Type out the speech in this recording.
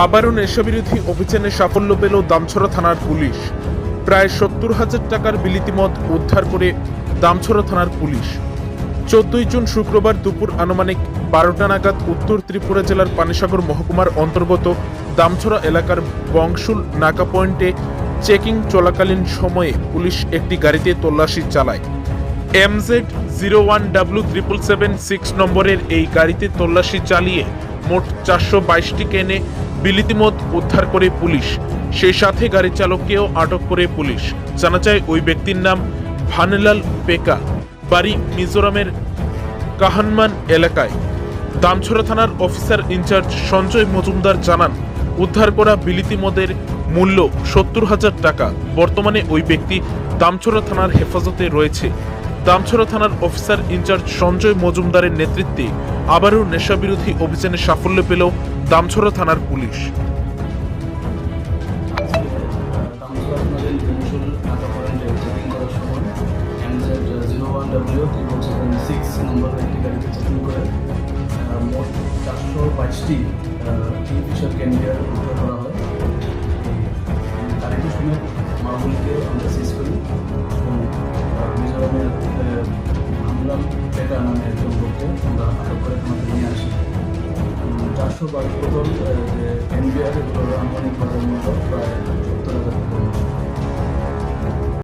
আবারও নেশাবিরোধী অভিযানে সাফল্য পেল দামছড়া থানার পুলিশ। প্রায় সত্তর হাজার টাকার বিলিতি মদ উদ্ধার করে দামছড়া থানার পুলিশ। চোদ্দই জুন শুক্রবার দুপুর আনুমানিক বারোটা নাগাদ উত্তর ত্রিপুরা জেলার পানিসাগর মহকুমার অন্তর্গত দামছড়া এলাকার বংশুল নাকা পয়েন্টে চেকিং চলাকালীন সময়ে পুলিশ একটি গাড়িতে তল্লাশি চালায়। MZ zero one W triple seven six নম্বরের এই গাড়িতে তল্লাশি চালিয়ে মোট চারশো বাইশটি কেনে বিলিতি মদ উদ্ধার করে পুলিশ। সেই সাথে গাড়ি চালককেও আটক করে পুলিশ। জানা যায়, ওই ব্যক্তির নাম ভানলাল পেকা। বাড়ি মিজোরামের কাহানমান এলাকায়। দামছড়া থানার অফিসার ইনচার্জ সঞ্জয় মজুমদার জানান, উদ্ধার করা বিলিতি মদের মূল্য সত্তর হাজার টাকা। বর্তমানে ওই ব্যক্তি দামছড়া থানার হেফাজতে রয়েছে। দামছড়া থানার অফিসার ইনচার্জ সঞ্জয় মজুমদারের নেতৃত্বে আবারও নেশাবিরোধী অভিযানে সাফল্য পেল দামছড়া থানার পুলিশ। সময় মোট চারশো বাইশটি উদ্ধার করা হয় শুনে মালগুলিকে চারশো বাইশ বোতল এনবিআর এগুলোর আনুমানিক প্রায়